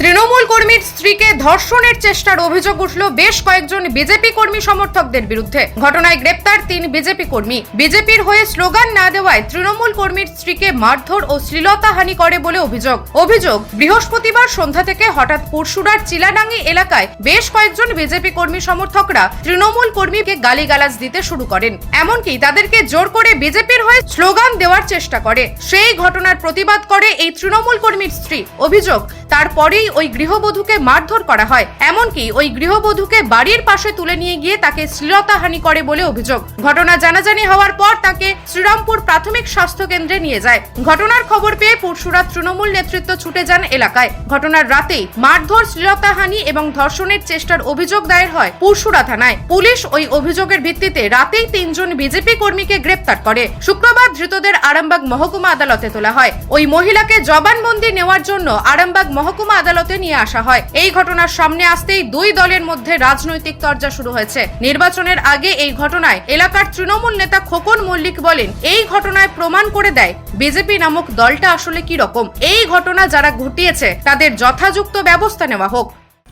তৃণমূল কর্মীর স্ত্রীকে ধর্ষণের চেষ্টার অভিযোগ উঠল বেশ কয়েকজন বিজেপি কর্মী সমর্থকদের বিরুদ্ধে। ঘটনায় গ্রেপ্তার তিন বিজেপি কর্মী। বিজেপির হয়ে স্লোগান না দেওয়ায় তৃণমূল কর্মীর স্ত্রীকে মারধর ও শ্লীলতাহানি করে বলে অভিযোগ। অভিযোগ, বৃহস্পতিবার সন্ধ্যা থেকে হঠাৎ পরশুরার চিলাডাঙ্গি এলাকায় বেশ কয়েকজন বিজেপি কর্মী সমর্থকরা তৃণমূল কর্মীকে গালিগালাজ দিতে শুরু করেন। এমনকি তাদেরকে জোর করে বিজেপির হয়ে স্লোগান দেওয়ার চেষ্টা করে। সেই ঘটনার প্রতিবাদ করে এই তৃণমূল কর্মীর স্ত্রী। অভিযোগ তারপরেই ওই গৃহবধূকে মারধর করা হয়। এমনকি ওই গৃহবধূকে বাড়ির পাশে তুলে নিয়ে গিয়ে তাকে শ্লীলতাহানি করে বলে অভিযোগ। ঘটনা জানাজানি হওয়ার পর তাকে শ্রীরামপুর প্রাথমিক স্বাস্থ্য কেন্দ্রে নিয়ে যায়। ঘটনার খবর পেয়ে পুরসুরা তৃণমূল নেতৃত্ব ছুটে যান এলাকায়। ঘটনার রাতেই মারধর, শ্লীলতাহানি এবং ধর্ষণের চেষ্টার অভিযোগ দায়ের হয় পুরসুরা থানায়। পুলিশ ওই অভিযোগের ভিত্তিতে রাতেই তিনজন বিজেপি কর্মীকে গ্রেপ্তার করে। শুক্রবার ধৃতদের আরামবাগ মহকুমা আদালতে তোলা হয়। ওই মহিলাকে জবানবন্দি নেওয়ার জন্য আরামবাগ মহকুমা আদালতে নিয়ে আসা হয়। এই ঘটনার সামনে আসতেই দুই দলের মধ্যে রাজনৈতিক তরজা শুরু হয়েছে। নির্বাচনের আগে এই ঘটনায় এলাকার তৃণমূল নেতা খোকন মল্লিক বলেন, এই ঘটনায় প্রমাণ করে দেয় বিজেপি নামক দলটা আসলে কি রকম। এই ঘটনা যারা ঘটিয়েছে, তাদের যথাযুক্ত ব্যবস্থা নেওয়া হোক।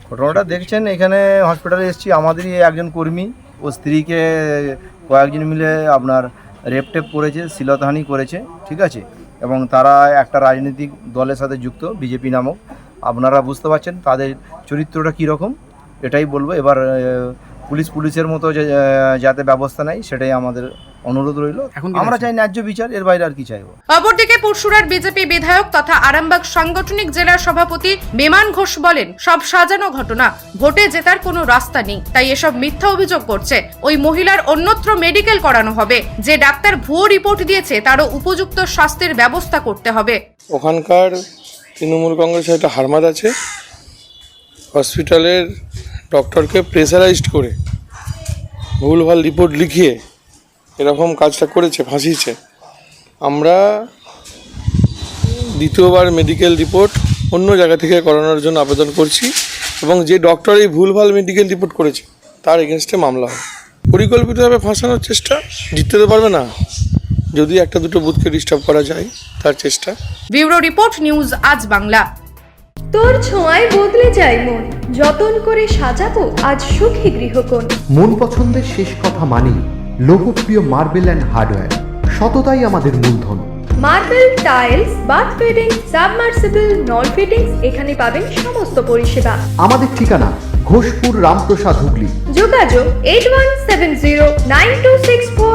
ঘটনাটা দেখছেন, এখানে হসপিটালে এসেছি। আমাদেরই একজন কর্মী, ও স্ত্রীকে কয়েকজন মিলে আপনার রেপ টেপ করেছে, শিলতহানি করেছে, ঠিক আছে? এবং তারা একটা রাজনৈতিক দলের সাথে যুক্ত, বিজেপি নামক। আপনারা বুঝতে পারছেন তাদের চরিত্রটা কীরকম এটাই বলব। এবার পুলিশ পুলিশের মতো যাতে ব্যবস্থা নেয় সেটাই আমাদের অনুরোধ রইল। এখন আমরা চাই ন্যায্য বিচার এর বাইরে আর কি চাইব? অপরদিকে পুরসুরার বিজেপি বিধায়ক তথা আরামবাগ সাংগঠনিক জেলার সভাপতি বিমান ঘোষ বলেন সব সাজানো ঘটনা ভোটে জেতার কোনো রাস্তা নেই। তাই এসব মিথ্যা অভিযোগ করছে। ওই মহিলার অন্যত্র মেডিকেল করানো হবে। যে ডাক্তার ভুয়ো রিপোর্ট দিয়েছে তারও উপযুক্ত স্বাস্থ্যের ব্যবস্থা করতে হবে। ওখানকার তৃণমূল কংগ্রেসের একটা হারমাদ আছে। হসপিটালের ডক্টরকে প্রেসারাইজড করে ভুলভাল রিপোর্ট লিখিয়ে এরকম কাজটা করেছে, ফাঁসিয়েছে। আমরা দ্বিতীয়বার মেডিকেল রিপোর্ট অন্য জায়গা থেকে করানোর জন্য আবেদন করছি এবং যে ডক্টর এই ভুলভাল মেডিকেল রিপোর্ট করেছে, তার এগেনস্টে মামলা হয়। পরিকল্পিতভাবে ফাঁসানোর চেষ্টা জিততে পারবে না। যদি একটা দুটো বুথকে ডিস্টার্ব করা যায় তার চেষ্টা। ব্যুরো রিপোর্ট নিউজ আজ বাংলা। তোর ছোঁয়ায় বদলে যায় মন। যতন করে সাজাবো আজ সুখী গৃহকোণ। মন পছন্দের শেষ কথা মানি লোকপ্রিয় মার্বেল অ্যান্ড হার্ডওয়্যার। সততাই আমাদের মূলধন। Marble tiles bath fitting submersible নল ফিটিংস এখানে পাবেন সমস্ত পরিষেবা। আমাদের ঠিকানা ঘোষপুর রামপ্রসাদ হুগলি। যোগাযোগ eight one seven zero nine two six four